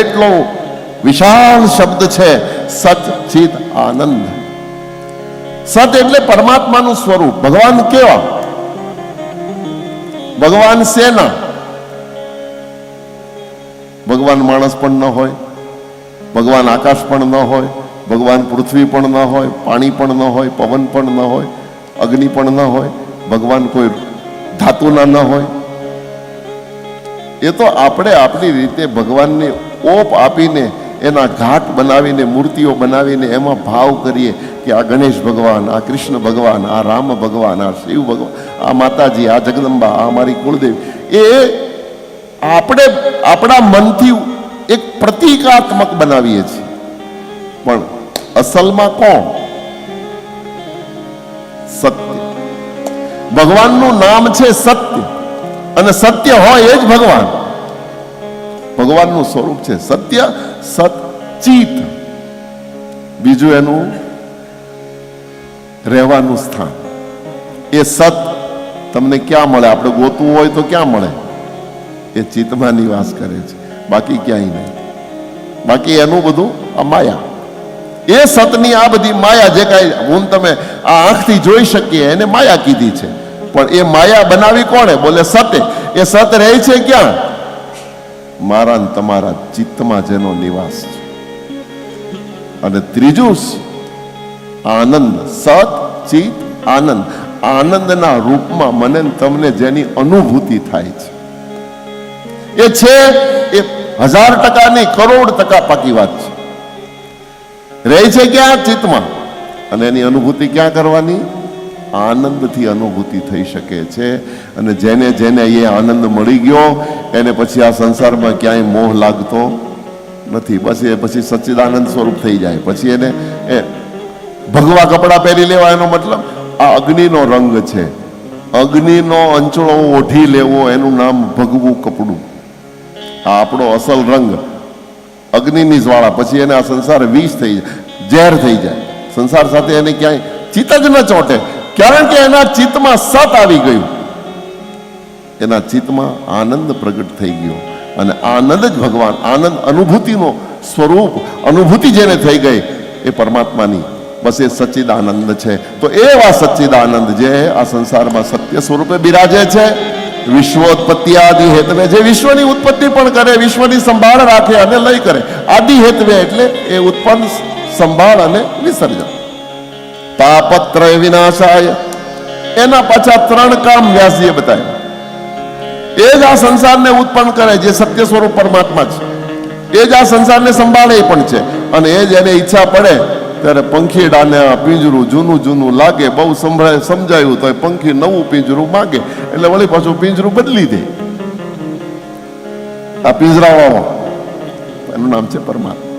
એટલો વિશાળ શબ્દ છે, સત ચિત આનંદ. સત એટલે પરમાત્માનું સ્વરૂપ. ભગવાન કેવા? ભગવાન સેના ભગવાન માણસ પણ ન હોય, ભગવાન આકાશ પણ ન હોય, ભગવાન પૃથ્વી પણ ન હોય, પાણી પણ ન હોય, પવન પણ ન હોય, અગ્નિ પણ ન હોય, ભગવાન કોઈ ધાતુના ન હોય. એ તો આપણે આપણી રીતે ભગવાનને ઓપ આપીને એના ઘાટ બનાવીને, મૂર્તિઓ બનાવીને એમાં ભાવ કરીએ કે આ ગણેશ ભગવાન, આ કૃષ્ણ ભગવાન, આ રામ ભગવાન, આ શિવ ભગવાન, આ માતાજી, આ જગદંબા, આ મારી કુળદેવી. એ આપણે આપણા મનથી એક પ્રતિકાત્મક બનાવીએ છીએ. પણ અસલમાં કોણ? સત્ય. ભગવાનનું નામ છે સત્ય. અને સત્ય હોય એ જ ભગવાન. ભગવાનનું સ્વરૂપ છે સત્ય સતચિત બીજું એનું રહેવાનું સ્થાન. એ સત તમને ક્યાં મળે? આપણે ગોતવું હોય તો ક્યાં મળે? એ ચિત્તમાં નિવાસ કરે છે. બાકી ક્યાંય નહીં. બાકી એનું બધું આ માયા. એ સતની આ બધી માયા જે કાંઈ, હું તમે આ આંખથી જોઈ શકીએ, એને માયા કીધી છે. પણ એ માયા બનાવી કોણે? બોલે સતે. એ સત રહે છે ક્યાં? મારા ને તમારા ચિત્તમાં જેનો નિવાસ છે. અને ત્રીજું આનંદ, સત ચિત આનંદ. આનંદના રૂપમાં મને તમને જેની અનુભૂતિ થાય છે. એ છે, એ હજાર ટકાની કરોડ ટકા પાકી વાત છે. રહે છે ક્યાં ચિત્તમાં? અને એની અનુભૂતિ ક્યાં કરવાની? આનંદથી અનુભૂતિ થઈ શકે છે અને જેને જેને એ આનંદ મળી ગયો, એને પછી આ સંસારમાં ક્યાંય મોહ લાગતો નથી. બસ એ પછી સચ્ચિદાનંદ સ્વરૂપ થઈ જાય. પછી એને એ ભગવા કપડાં પહેરી લેવા, એનો મતલબ આ અગ્નિનો રંગ છે. અગ્નિનો અંચળો ઓઢી લેવો, એનું નામ ભગવું કપડું. આ આપણો અસલ રંગ અગ્નિની જ્વાળા. પછી એને આ સંસાર વિષ થઈ જાય, ઝેર થઈ જાય. સંસાર સાથે એને ક્યાંય ચિત્ત જ ન ચોંટે. કારણ કે એના ચિત્તમાં સત આવી ગયું. એના ચિત્તમાં આનંદ પ્રગટ થઈ ગયો. અને આનંદ જ ભગવાન, આનંદ અનુભૂતિનો સ્વરૂપ, અનુભૂતિ જેને થઈ ગઈ, એ પરમાત્માની. બસ એ સચ્ચિદાનંદ છે. તો એવા સચ્ચિદાનંદ જે આ સંસારમાં સત્ય સ્વરૂપે બિરાજે છે વિશ્વોત્પત્તિ આદિ હેતવે, જે વિશ્વની ઉત્પત્તિ પણ કરે, વિશ્વની સંભાળ રાખે અને લય કરે. આદિ હેતવે એટલે એ ઉત્પન્ન, સંભાળ અને વિસર્જન. તાપત્રય વિનાશાય. એના પાછા ત્રણ કામ વ્યાસજીએ બતાવ્યા. એ જ આ સંસારને ઉત્પન્ન કરે જે સત્ય સ્વરૂપ પરમાત્મા છે. એ જ આ સંસારને સંભાળે પણ છે. અને એ જ એને ઈચ્છા પડે, ત્યારે પંખીડાને આ પિંજરું જૂનું જૂનું લાગે, બહુ સંભળાય, સમજાયું તો પંખી નવું પિંજરું માગે, એટલે વળી પાછું પિંજરું બદલી દે. આ પિંજરાવાળો, એનું નામ છે પરમાત્મા.